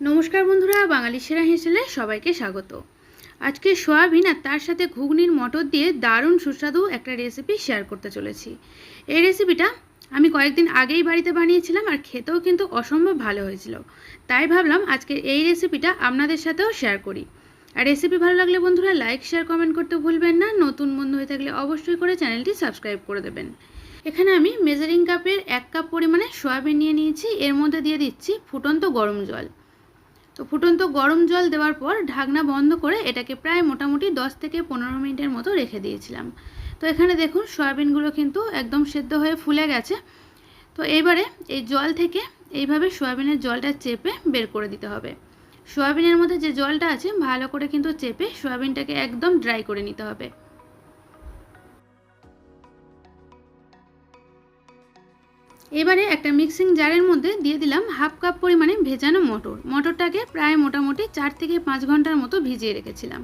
নমস্কার বন্ধুরা, বাঙালি সেরা হেসেলে সবাইকে স্বাগত। আজকে সোয়াবিন আর তার সাথে ঘুগনির মটর দিয়ে দারুণ সুস্বাদু একটা রেসিপি শেয়ার করতে চলেছি। এই রেসিপিটা আমি কয়েকদিন আগেই বাড়িতে বানিয়েছিলাম আর খেতেও কিন্তু অসম্ভব ভালো হয়েছিল। তাই ভাবলাম আজকে এই রেসিপিটা আপনাদের সাথেও শেয়ার করি। আর রেসিপি ভালো লাগলে বন্ধুরা লাইক শেয়ার কমেন্ট করতে ভুলবেন না। নতুন বন্ধু হয়ে থাকলে অবশ্যই করে চ্যানেলটি সাবস্ক্রাইব করে দেবেন। এখানে আমি মেজারিং কাপের এক কাপ পরিমাণে সয়াবিন নিয়ে নিয়েছি। এর মধ্যে দিয়ে দিচ্ছি ফুটন্ত গরম জল। তো ফুটন্ত গরম জল দেওয়ার পর ঢাকনা বন্ধ করে এটাকে প্রায় মোটামুটি 10 থেকে পনেরো মিনিটের মতো রেখে দিয়েছিলাম। তো এখানে দেখুন, সয়াবিনগুলো কিন্তু একদম সেদ্ধ হয়ে ফুলে গেছে। তো এবারে এই জল থেকে এইভাবে সয়াবিনের জলটা চেপে বের করে দিতে হবে। সয়াবিনের মধ্যে যে জলটা আছে, ভালো করে কিন্তু চেপে সয়াবিনটাকে একদম ড্রাই করে নিতে হবে। এবারে একটা মিক্সিং জারের মধ্যে দিয়ে দিলাম হাফ কাপ পরিমাণে ভেজানো মটর। মটরটাকে প্রায় মোটামুটি চার থেকে পাঁচ ঘণ্টার মতো ভিজিয়ে রেখেছিলাম।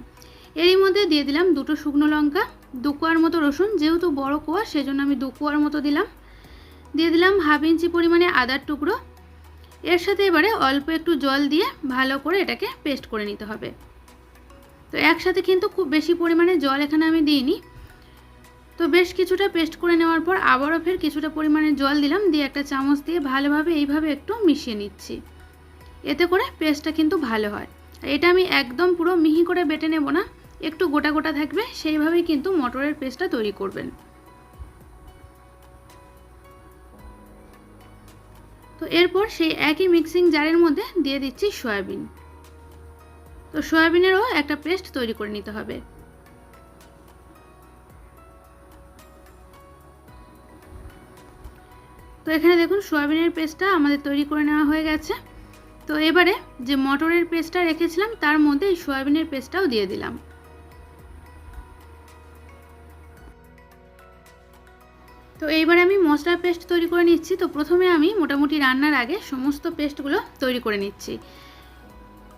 এরই মধ্যে দিয়ে দিলাম দুটো শুকনো লঙ্কা, দু কোয়ার মতো রসুন, যেহেতু বড় কোয়া সেজন্য আমি দু কোয়ার মতো দিলাম। দিয়ে দিলাম হাফ ইঞ্চি পরিমাণে আদার টুকরো। এর সাথে এবারে অল্প একটু জল দিয়ে ভালো করে এটাকে পেস্ট করে নিতে হবে। তো একসাথে কিন্তু খুব বেশি পরিমাণে জল এখানে আমি দিইনি। তো বেশ কিছুটা পেস্ট করে নেওয়ার পর আবারও ফের কিছুটা পরিমাণে জল দিলাম, দিয়ে একটা চামচ দিয়ে ভালোভাবে এইভাবে একটু মিশিয়ে নিচ্ছি। এতে করে পেস্টটা কিন্তু ভালো হয়। এটা আমি একদম পুরো মিহি করে বেটে নেব না, একটু গোটা গোটা থাকবে, সেইভাবেই কিন্তু মটরের পেস্টটা তৈরি করবেন। তো এরপর সেই একই মিক্সিং জারের মধ্যে দিয়ে দিচ্ছি সয়াবিন। তো সয়াবিনেরও একটা পেস্ট তৈরি করে নিতে হবে। এখানে দেখুন সয়াবিনের পেস্টটা আমাদের তৈরি করে নেওয়া হয়ে গেছে। তো এবারে যে মটরের পেস্টটা রেখেছিলাম, তার মধ্যে এই সয়াবিনের পেস্টটাও দিয়ে দিলাম। তো এইবারে আমি মশলার পেস্ট তৈরি করে নিচ্ছি। তো প্রথমে আমি মোটামুটি রান্নার আগে সমস্ত পেস্টগুলো তৈরি করে নিচ্ছি।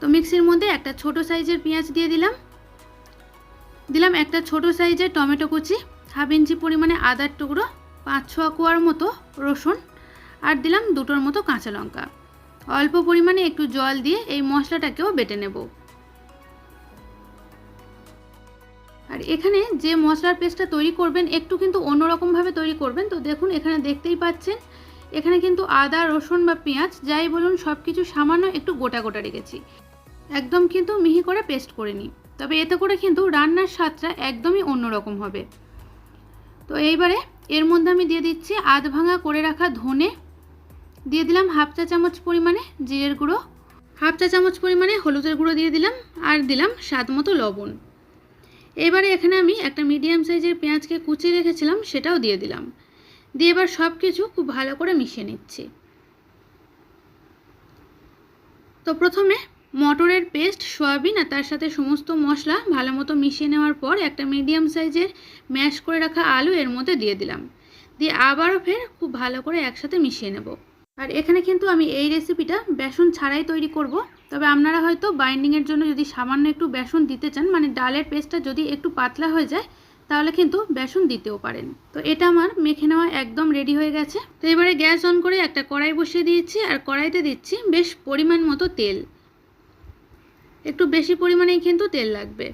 তো মিক্সির মধ্যে একটা ছোট সাইজের পেঁয়াজ দিয়ে দিলাম। দিলাম একটা ছোট সাইজের টমেটো কুচি, হাফ ইঞ্চি পরিমাণে আদার টুকরো পাঁচ ছ কোয়ার মতো রসুন আর দিলাম দুটোর মতো কাঁচা লঙ্কা। অল্প পরিমাণে একটু জল দিয়ে এই মশলাটাকেও বেটে নেব। আর এখানে যে মশলার পেস্টটা তৈরি করবেন, একটু কিন্তু অন্যরকমভাবে তৈরি করবেন। তো দেখুন, এখানে দেখতেই পাচ্ছেন, এখানে কিন্তু আদা, রসুন বা পেঁয়াজ, যাই বলুন সব কিছু সামান্য একটু গোটা গোটা রেখেছি। একদম কিন্তু মিহি করে পেস্ট করে নিই। তবে এতে করে কিন্তু রান্নার স্বাদটা একদমই অন্যরকম হবে। তো এইবারে এর মধ্যে আমি দিয়ে দিচ্ছি আধ ভাঙা করে রাখা ধনে। দিয়ে দিলাম হাফ চা চামচ পরিমাণে জিরের গুঁড়ো। হাফ চা চামচ পরিমাণে হলুদের গুঁড়ো দিয়ে দিলাম আর দিলাম স্বাদ মতো লবণ। এবারে এখানে আমি একটা মিডিয়াম সাইজের পেঁয়াজকে কুচিয়ে রেখেছিলাম, সেটাও দিয়ে দিলাম। দিয়ে এবার সব কিছু খুব ভালো করে মিশিয়ে নিচ্ছি। তো প্রথমে মটরের পেস্ট, সয়াবিন আর তার সাথে সমস্ত মশলা ভালো মতো মিশিয়ে নেওয়ার পর একটা মিডিয়াম সাইজের ম্যাশ করে রাখা আলু এর মধ্যে দিয়ে দিলাম। দিয়ে আবারও ফের খুব ভালো করে একসাথে মিশিয়ে নেব। আর এখানে কিন্তু আমি এই রেসিপিটা বেসন ছাড়াই তৈরি করব। তবে আপনারা হয়তো বাইন্ডিংয়ের জন্য যদি সামান্য একটু বেসন দিতে চান মানে ডালের পেস্টটা যদি একটু পাতলা হয়ে যায়, তাহলে কিন্তু বেসন দিতেও পারেন। তো এটা আমার মেখে নেওয়া একদম রেডি হয়ে গেছে। তো এবারে গ্যাস অন করে একটা কড়াই বসিয়ে দিয়েছি, আর কড়াইতে দিচ্ছি বেশ পরিমাণ মতো তেল। একটু বেশি পরিমাণেই কিন্তু তেল লাগবে।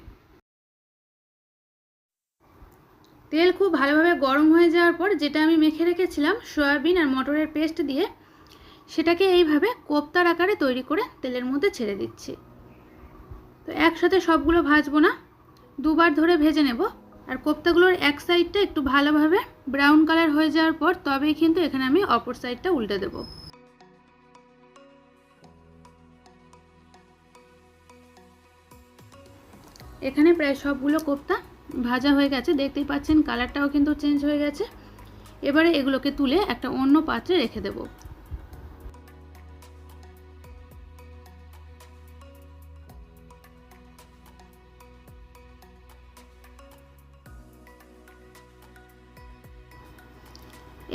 তেল খুব ভালোভাবে গরম হয়ে যাওয়ার পর যেটা আমি মেখে রেখেছিলাম, সয়াবিন আর মটরের পেস্ট দিয়ে, সেটাকে এইভাবে কোপ্তার আকারে তৈরি করে তেলের মধ্যে ছেড়ে দিচ্ছি। তো একসাথে সবগুলো ভাজবো না, দুবার ধরে ভেজে নেব। আর কোপ্তাগুলোর এক সাইডটা একটু ভালোভাবে ব্রাউন কালার হয়ে যাওয়ার পর তবেই কিন্তু এখানে আমি অপর সাইডটা উল্টে দেবো। এখানে প্রায় সবগুলো কোপ্তা ভাজা হয়ে গেছে। দেখতেই পাচ্ছেন কালারটাও কিন্তু চেঞ্জ হয়ে গেছে। এবারে এগুলোকে তুলে একটা অন্য পাত্রে রেখে দেব।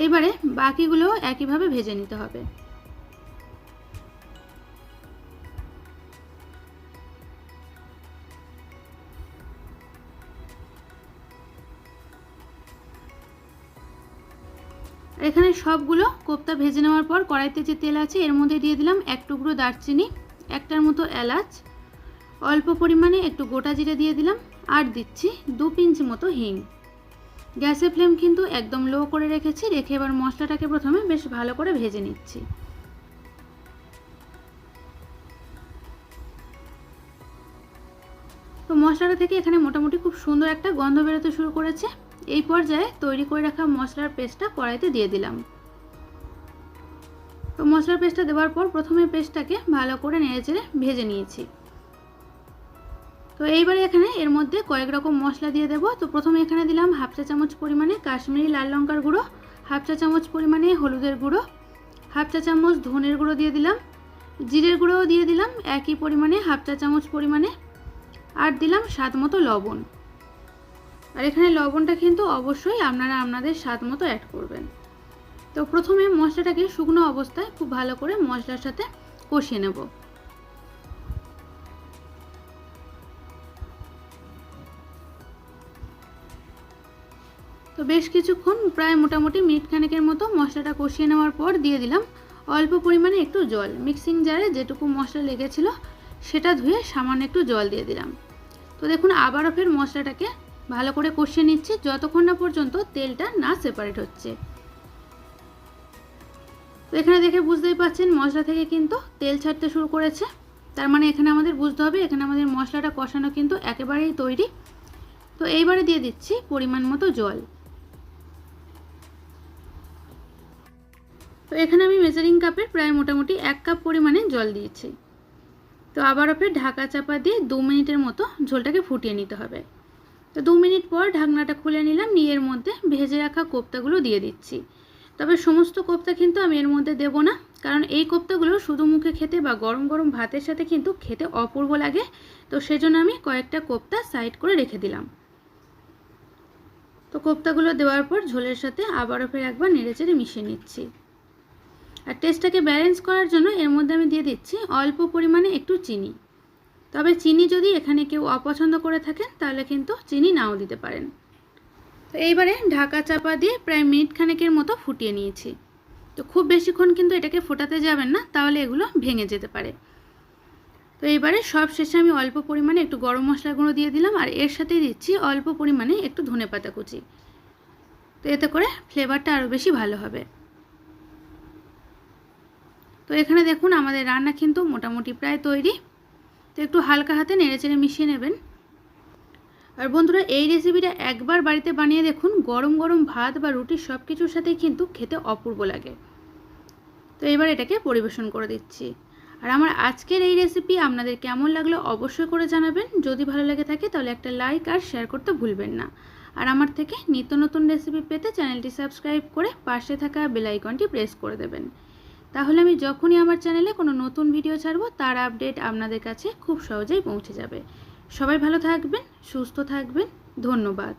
এবারে বাকিগুলো একইভাবে ভেজে নিতে হবে। এখানে সবগুলো কোপ্তা ভেজে নেওয়ার পর কড়াইতে যে তেল আছে এর মধ্যে দিয়ে দিলাম এক টুকরো দারচিনি, একটার মতো এলাচ, অল্প পরিমাণে একটু গোটা জিরে দিয়ে দিলাম আর দিচ্ছি দু পিঞ্চ মতো হিং। গ্যাসের ফ্লেম কিন্তু একদম লো করে রেখেছি, রেখে এবার মশলাটাকে প্রথমে বেশ ভালো করে ভেজে নিচ্ছি। তো মশলাটা থেকে এখানে মোটামুটি খুব সুন্দর একটা গন্ধ বেরোতে শুরু করেছে। এই পর্যায়ে তৈরি করে রাখা মশলার পেস্টটা কড়াইতে দিয়ে দিলাম। তো মশলার পেস্টটা দেওয়ার পর প্রথমে পেস্টটাকে ভালো করে নেড়েচেড়ে ভেজে নিয়েছি। তো এইবারে এখানে এর মধ্যে কয়েক রকম মশলা দিয়ে দেবো। তো প্রথমে এখানে দিলাম হাফ চা চামচ পরিমাণে কাশ্মীরি লাল লঙ্কার গুঁড়ো, হাফ চা চামচ পরিমাণে হলুদের গুঁড়ো, হাফ চা চামচ ধনের গুঁড়ো দিয়ে দিলাম, জিরের গুঁড়োও দিয়ে দিলাম একই পরিমাণে হাফ চা চামচ পরিমাণে, আর দিলাম স্বাদ মতো লবণ। আর এখানে লবণটা কিন্তু অবশ্যই আপনারা আপনাদের স্বাদ মতো অ্যাড করবেন। তো প্রথমে মশলাটাকে শুকনো অবস্থায় খুব ভালো করে মশলার সাথে কষিয়ে নেব। তো বেশ কিছুক্ষণ প্রায় মোটামুটি মিনিট খানেকের মতো মশলাটা কষিয়ে নেওয়ার পর দিয়ে দিলাম অল্প পরিমাণে একটু জল। মিক্সিং জারে যেটুকু মশলা লেগেছিল সেটা ধুয়ে সামান্য একটু জল দিয়ে দিলাম। তো দেখুন আবারও ফের মশলাটাকে ভালো করে কষিয়ে নিচ্ছি, যতক্ষণ না পর্যন্ত তেলটা না সেপারেট হচ্ছে। তো এখানে দেখে বুঝতেই পাচ্ছেন মশলা থেকে কিন্তু তেল ছাড়তে শুরু করেছে। তার মানে এখানে আমাদের বুঝতে হবে, এখানে আমাদের মশলাটা কষানো কিন্তু একেবারেই তৈরি। তো এইবারে দিয়ে দিচ্ছি পরিমাণ মতো জল। তো এখানে আমি মেজারিং কাপের প্রায় মোটামুটি এক কাপ পরিমাণে জল দিয়েছি। তো আবারও ফের ঢাকা চাপা দিয়ে দু মিনিটের মতো ঝোলটাকে ফুটিয়ে নিতে হবে। তো দু মিনিট পর ঢাকনাটা খুলে নিলাম, নিয়ে এর মধ্যে ভেজে রাখা কোপ্তাগুলো দিয়ে দিচ্ছি। তবে সমস্ত কোপ্তা কিন্তু আমি এর মধ্যে দেবো না, কারণ এই কোপ্তাগুলো শুধু মুখে খেতে বা গরম গরম ভাতের সাথে কিন্তু খেতে অপূর্ব লাগে। তো সেজন্য আমি কয়েকটা কোপ্তা সাইড করে রেখে দিলাম। তো কোপ্তাগুলো দেওয়ার পর ঝোলের সাথে আবারও ফের একবার নেড়েচেড়ে মিশিয়ে নিচ্ছি। আর টেস্টটাকে ব্যালেন্স করার জন্য এর মধ্যে আমি দিয়ে দিচ্ছি অল্প পরিমাণে একটু চিনি। তবে চিনি যদি এখানে কেউ অপছন্দ করে থাকেন, তাহলে কিন্তু চিনি নাও দিতে পারেন। তো এইবারে ঢাকা চাপা দিয়ে প্রায় মিনিট খানেকের মতো ফুটিয়ে নিয়েছি। তো খুব বেশিক্ষণ কিন্তু এটাকে ফোটাতে যাবেন না, তাহলে এগুলো ভেঙে যেতে পারে। তো এইবারে সব শেষে আমি অল্প পরিমাণে একটু গরম মশলা গুঁড়ো দিয়ে দিলাম, আর এর সাথে দিচ্ছি অল্প পরিমাণে একটু ধনে পাতা কুচি। তো এতে করে ফ্লেভারটা আরও বেশি ভালো হবে। তো এখানে দেখুন, আমাদের রান্না কিন্তু মোটামুটি প্রায় তৈরি। তো একটু হালকা হাতে নেড়েচেড়ে মিশিয়ে নেবেন। আর বন্ধুরা, এই রেসিপিটা একবার বাড়িতে বানিয়ে দেখুন, গরম গরম ভাত বা রুটি সব কিছুর সাথেই কিন্তু খেতে অপূর্ব লাগে। তো এবার এটাকে পরিবেশন করে দিচ্ছি। আর আমার আজকের এই রেসিপি আপনাদের কেমন লাগল অবশ্যই করে জানাবেন। যদি ভালো লাগে থাকে তাহলে একটা লাইক আর শেয়ার করতে ভুলবেন না। আর আমার থেকে নিত্য নতুন রেসিপি পেতে চ্যানেলটি সাবস্ক্রাইব করে পাশে থাকা বেলাইকনটি প্রেস করে দেবেন। তাহলে আমি যখনই আমার চ্যানেলে কোনো নতুন ভিডিও ছাড়বো, তার আপডেট আপনাদের কাছে খুব সহজেই পৌঁছে যাবে। সবাই ভালো থাকবেন, সুস্থ থাকবেন, ধন্যবাদ।